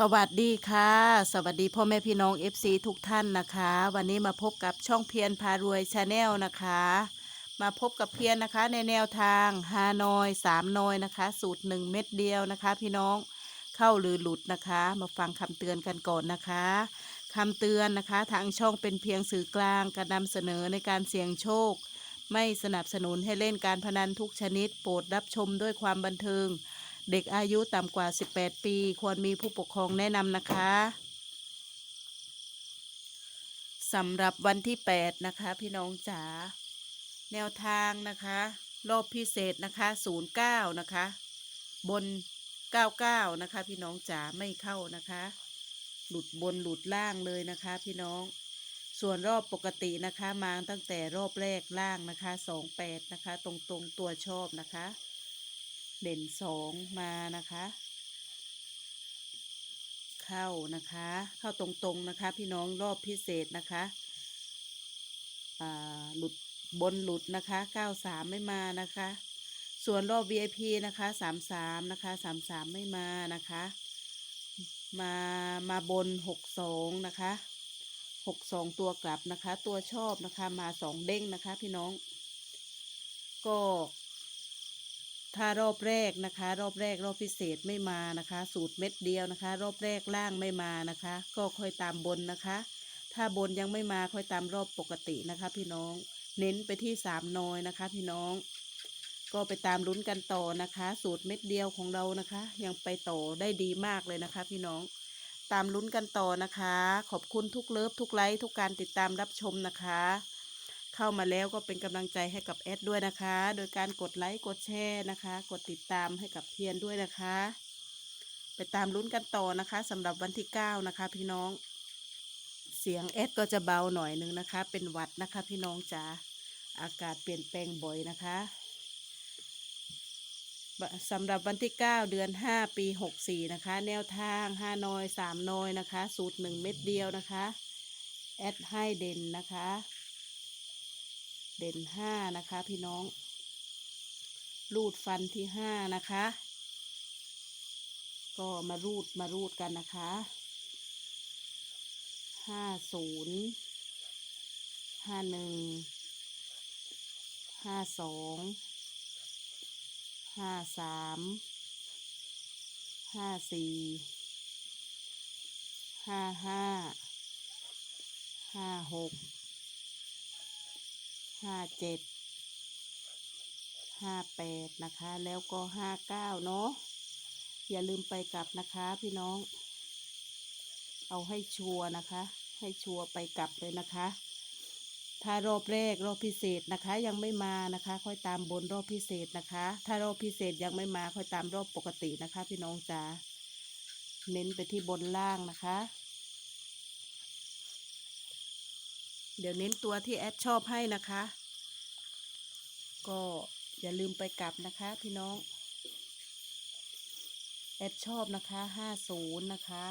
สวัสดีค่ะ สวัสดีพ่อแม่พี่น้อง FC ทุกท่านนะคะ วันนี้มาพบกับช่องเพียรพารวยชาแนลนะคะ มาพบกับเพียรนะคะ ในแนวทางฮานอยสามนอยนะคะ สูตรหนึ่งเม็ดเดียวนะคะ พี่น้องเข้าหรือหลุดนะคะ มาฟังคำเตือนกันก่อนนะคะคำเตือนนะคะ ทางช่องเป็นเพียงสื่อกลางการนำเสนอในการเสี่ยงโชค ไม่สนับสนุนให้เล่นการพนันทุกชนิด โปรดรับชมด้วยความบันเทิง เด็กอายุต่ำกว่า 18 ปี ควรมีผู้ปกครองแนะนำนะคะสำหรับวันที่ 8 นะคะ พี่น้องจ๋าแนวทางนะคะ รอบพิเศษนะคะ 09 นะคะ บน 99 นะคะ พี่น้องจ๋าไม่เข้านะคะ หลุดบนหลุดล่างเลยนะคะ พี่น้องส่วนรอบปกตินะคะ มาตั้งแต่รอบแรกล่างนะคะ 28 นะคะ ตรงตรงตัวชอบนะคะ เด่นสองมานะคะ เข้านะคะ เข้าตรงๆนะคะ พี่น้องรอบพิเศษนะคะหลุดบนหลุดนะคะ 93 ไม่มานะคะ ส่วนรอบ VIP นะคะ 33 นะคะ 33 ไม่มานะคะ มามาบน 62 นะคะ 62 ตัวกลับนะคะ ตัวชอบนะคะมาสองเด้งนะคะพี่น้อง ก็ ถ้ารอบแรกนะคะ รอบแรกรอบพิเศษไม่มานะคะ สูตรเม็ดเดียวนะคะ รอบแรกล่างไม่มานะคะ ก็ค่อยตามบนนะคะ ถ้าบนยังไม่มาค่อยตามรอบปกตินะคะ พี่น้องเน้นไปที่สามนอยนะคะ พี่น้อง ก็ไปตามลุ้นกันต่อนะคะ สูตรเม็ดเดียวของเรานะคะ ยังไปต่อได้ดีมากเลยนะคะ พี่น้องตามลุ้นกันต่อนะคะ ขอบคุณทุกเลิฟทุกไลค์ทุกการติดตามรับชมนะคะ เข้ามาแล้วก็เป็นกำลังใจให้กับแอดด้วยนะคะ โดยการกดไลค์กดแชร์นะคะ กดติดตามให้กับเพียรด้วยนะคะ ไปตามลุ้นกันต่อนะคะสำหรับวันที่9นะคะ พี่น้อง เสียงแอดก็จะเบาหน่อยนึงนะคะ เป็นหวัดนะคะ พี่น้องจ๋าอากาศเปลี่ยนแปลงบ่อยนะคะสำหรับวันที่ 9 เดือน 5 ปี 64 นะคะ แนวทาง 5นอย 3นอยนะคะ สูตร 1 เม็ดเดียวนะคะ แอดให้เด่นนะคะ เด่นห้านะคะ พี่น้อง รูดฟันที่ห้านะคะ ก็มารูดมารูดกันนะคะห้าศูนย์ห้าหนึ่งห้าสองห้าสามห้าสี่ห้าห้าห้าหก ห้าเจ็ดห้าแปดนะคะ แล้วก็ห้าเก้าเนาะอย่าลืมไปกลับนะคะพี่น้อง เอาให้ชัวร์นะคะ ให้ชัวร์ไปกลับเลยนะคะ ถ้ารอบแรกรอบพิเศษนะคะ ยังไม่มานะคะ ค่อยตามบนรอบพิเศษนะคะ ถ้ารอบพิเศษยังไม่มาค่อยตามรอบปกตินะคะ พี่น้องจ๋าเน้นไปที่บนล่างนะคะ เดี๋ยวเน้นตัวที่แอดชอบให้นะคะ ก็อย่าลืมไปกลับนะคะพี่น้อง แอดชอบนะคะห้าศูนย์นะคะ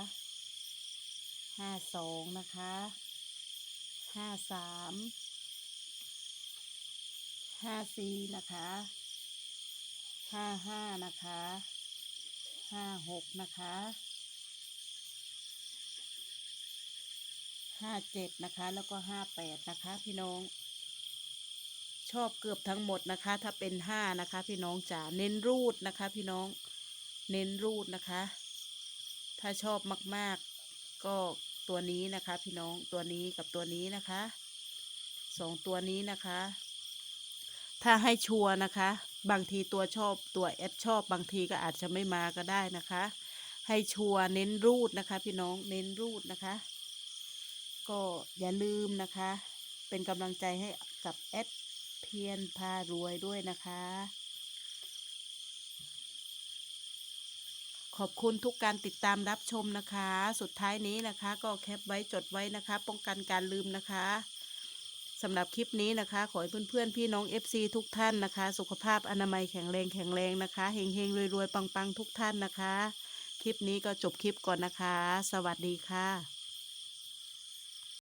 ห้าสองนะคะห้าสามห้าสี่นะคะห้าห้านะคะห้าหกนะคะ ห้าเจ็ดนะคะ แล้วก็ห้าแปดนะคะ พี่น้อง ชอบเกือบทั้งหมดนะคะ ถ้าเป็นห้านะคะ พี่น้องจ๋าเน้นรูดนะคะ พี่น้อง เน้นรูดนะคะ ถ้าชอบมาก ๆ ก็ตัวนี้นะคะ พี่น้องตัวนี้กับตัวนี้นะคะสองตัวนี้นะคะ ถ้าให้ชัวร์นะคะ บางทีตัวชอบตัวแอดชอบ บางทีก็อาจจะไม่มาก็ได้นะคะ ให้ชัวร์เน้นรูดนะคะ พี่น้องเน้นรูดนะคะ ก็อย่าลืมนะคะ เป็นกำลังใจให้กับแอดเพียรพารวยด้วยนะคะ ขอบคุณทุกการติดตามรับชมนะคะ สุดท้ายนี้นะคะ ก็แคปไว้จดไว้นะคะ ป้องกันการลืมนะคะสำหรับคลิปนี้นะคะ ขอให้เพื่อนๆ พี่น้อง FC ทุกท่านนะคะ สุขภาพอนามัยแข็งแรงแข็งแรงนะคะเฮงเฮงรวยรวยๆปังๆ ทุกท่านนะคะ คลิปนี้ก็จบคลิปก่อนนะคะ สวัสดีค่ะ